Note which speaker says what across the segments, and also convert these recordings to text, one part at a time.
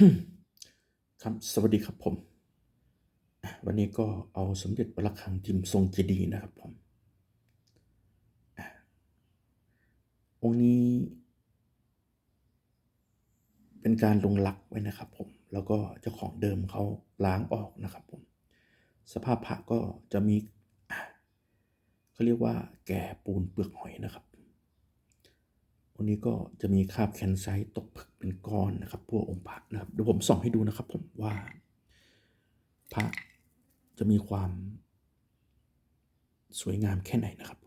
Speaker 1: ครับสวัสดีครับผม วันนี้ก็เอาสมเด็จพระระฆังพิมทรงเจดีย์นะครับผม องค์นี้ เป็นการลงลักไว้นะครับผม แล้วก็เจ้าของเดิมเขาล้างออกนะครับผม สภาพพระก็จะมีเขาเรียกว่าแก่ปูนเปลือกหอยนะครับ วันนี้ก็จะมีคราบแคนไซต์ตกผึกเป็นก้อนนะครับ พวกองค์พระนะครับเดี๋ยวผมส่องให้ดูนะครับ ผมว่า พระจะมีความสวยงามแค่ไหนนะครับ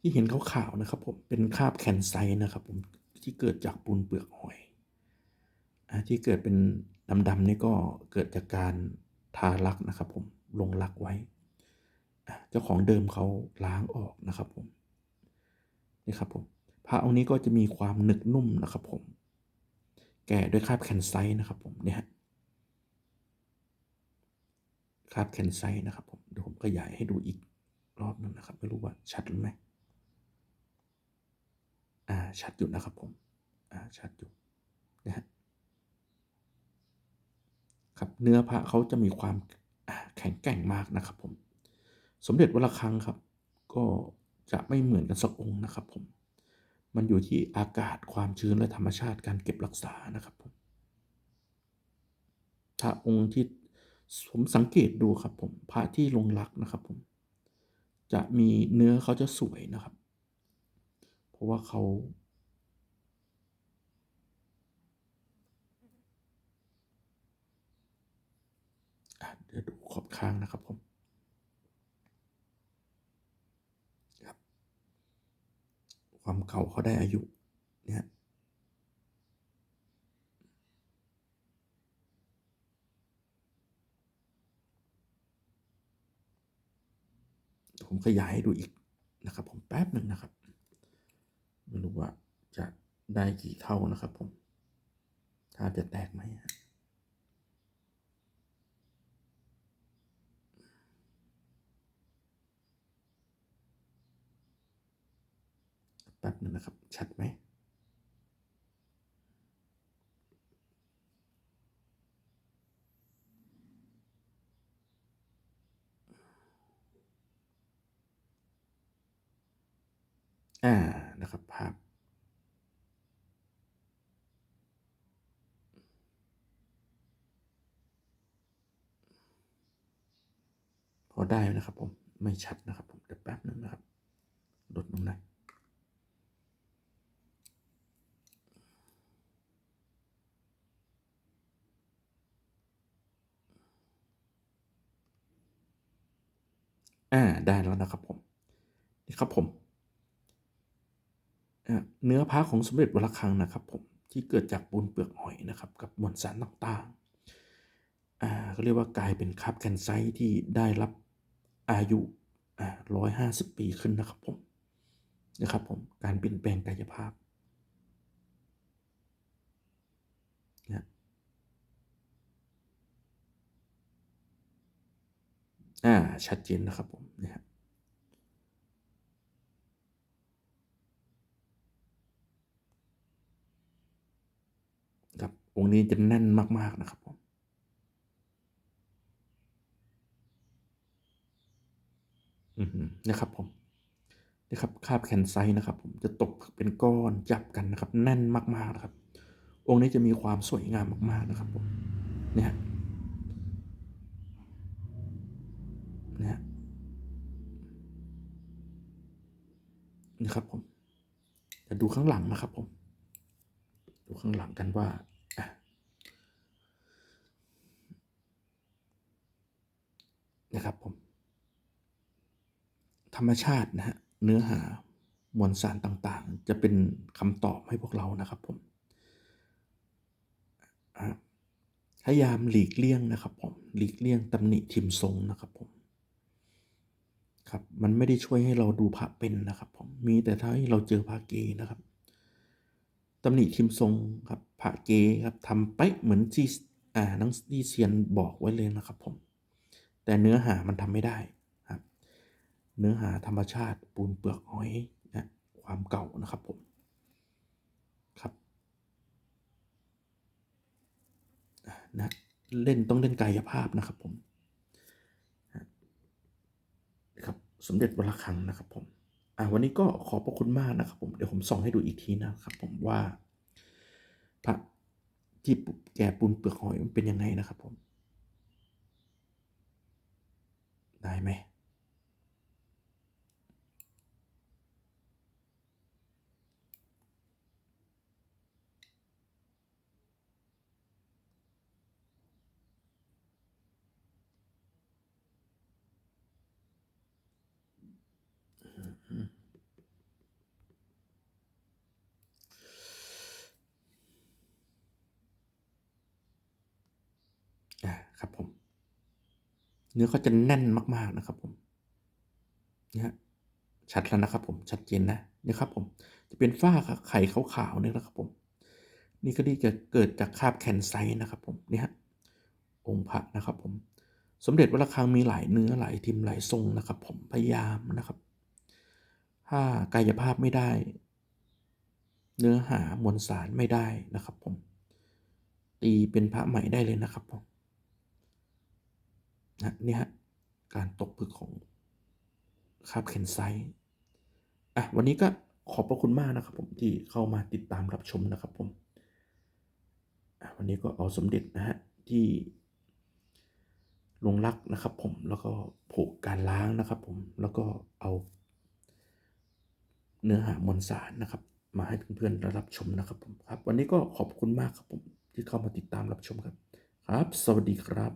Speaker 1: ที่เห็นขาวๆนะครับผมเป็นคราบแคนไซต์นะครับผมที่เกิดจากปูนเปลือกหอย ที่เกิดเป็นดำๆนี่ก็เกิดจากการทาลักนะครับผมลงลักไว้ เจ้าของเดิมเขาล้างออกนะครับผมนี่ครับผมพระองค์นี้ก็จะมีความหนึกนุ่มนะครับผม แก่ด้วยคราบแคนไซนะครับผมเนี่ยฮะคราบแคนไซนะครับผมเดี๋ยวผมขยายให้ดูอีกรอบหนึงนะครับ ไม่รู้ว่าชัดหรือไม่อ่าชัดอยู่นะครับผมอ่าชัดอยู่นะฮะ ครับเนื้อพระเขาจะมีความแข็งแกร่งมากนะครับ ผม สมเด็จวัดระฆังครับ ก็จะไม่เหมือนกันสักองค์นะครับ ผม มันอยู่ที่อากาศความชื้นและธรรมชาติการเก็บรักษานะครับผมถ้าองค์ที่ผมสังเกตดูครับ ผมพระที่ลงรักนะครับ ผม จะมีเนื้อเขาจะสวยนะครับ เพราะว่าเขา เดี๋ยวดูขอบข้างนะครับผมครับความเก่าเขาได้อายุเนี่ยผมขยายให้ดูอีกนะครับ ผมแป๊บหนึ่งนะครับ ไม่รู้ว่าจะได้กี่เท่านะครับผม ถ้าจะแตกไหมฮะ แป๊บนึงนะครับ ชัดไหมอ่านะครับภาพพอได้นะครับผมไม่ชัดนะครับผมเดี๋ยวแป๊บหนึงนะครับ ลดลงหน่อย อ่าได้แล้วนะครับผมนี่ครับผมเนื้อผ้าของสมเด็จวระฆังนะครับผมที่เกิดจากปูนเปลือกหอยนะครับกับมวลสารต่างๆอ่าเขาเรียกว่ากลายเป็นคราบแคนไซต์ที่ได้รับอายุอ่าร้อยห้าสิบปีขึ้นนะครับผมนะครับผมการเปลี่ยนแปลงกายภาพนะ อ่า ชัดเจนนะครับผมนะฮะครับองค์นี้จะแน่นมาก ๆ นะครับผมอือฮึนะครับผมนี่ครับคาบแคนไซต์นะครับ ผมจะตกเป็นก้อนจับกันนะครับ แน่นมาก ๆ นะครับ องค์นี้จะมีความสวยงามมาก ๆ นะครับผมเนี่ย นะครับผมจะดูข้างหลังนะครับผม ดูข้างหลังกันว่าะนะครับผม ธรรมชาตินะฮะเนื้อหามวลสารต่างๆ จะเป็นคำตอบให้พวกเรานะครับผมพยายามหลีกเลี่ยงนะครับผมหลีกเลี่ยงตำหนิทิมทรงนะครับผม ครับ มันไม่ได้ช่วยให้เราดูพระเป็นนะครับผมมีแต่ถ้าให้เราเจอพระเกนะครับตำหนิทิมทรงครับพระเกครับทำเป๊ะเหมือนที่อ่านังที่เซียนบอกไว้เลยนะครับผมแต่เนื้อหามันทำไม่ได้ครับ เนื้อหาธรรมชาติปูนเปลือกหอยนะความเก่านะครับผมครับนะเล่นต้องเล่นกายภาพนะครับผมครับ สมเด็จวัดระฆังนะครับผมอ่าวันนี้ก็ขอบพระคุณมากนะครับผมเดี๋ยวผมส่องให้ดูอีกทีนะครับผมว่าพระที่แกะปูนเปลือกหอยมันเป็นยังไงนะครับผม ได้ไหม ครับผม เนื้อเขาจะแน่นมากๆนะครับผมเนี่ยชัดแล้วนะครับผมชัดเจนนะเนี่ยครับผมจะเป็นฝ้าไข่ขาวๆเนี่ยนะครับผม นี่ก็ที่จะเกิดจากคาบแคนไซต์นะครับผมเนี่ยฮะองค์พระนะครับผม สมเด็จวัดระฆังมีหลายเนื้อหลายทิมหลายทรงนะครับ ผมพยายามนะครับ ถ้ากายภาพไม่ได้ เนื้อหามวลสารไม่ได้นะครับผม ตีเป็นพระใหม่ได้เลยนะครับผมนะนี่ฮะการตกผลึกของคาบเคนไซต์อะวันนี้ก็ขอบพระคุณมากนะครับผมที่เข้ามาติดตามรับชมนะครับผมวันนี้ก็เอาสมเด็จนะฮะที่ลงรักนะครับผมแล้วก็ผูกการล้างนะครับผมแล้วก็เอา เนื้อหามวลสารนะครับ มาให้เพื่อนๆได้รับชมนะครับผมครับ วันนี้ก็ขอบคุณมากครับผมที่เข้ามาติดตามรับชมครับ ครับ สวัสดีครับ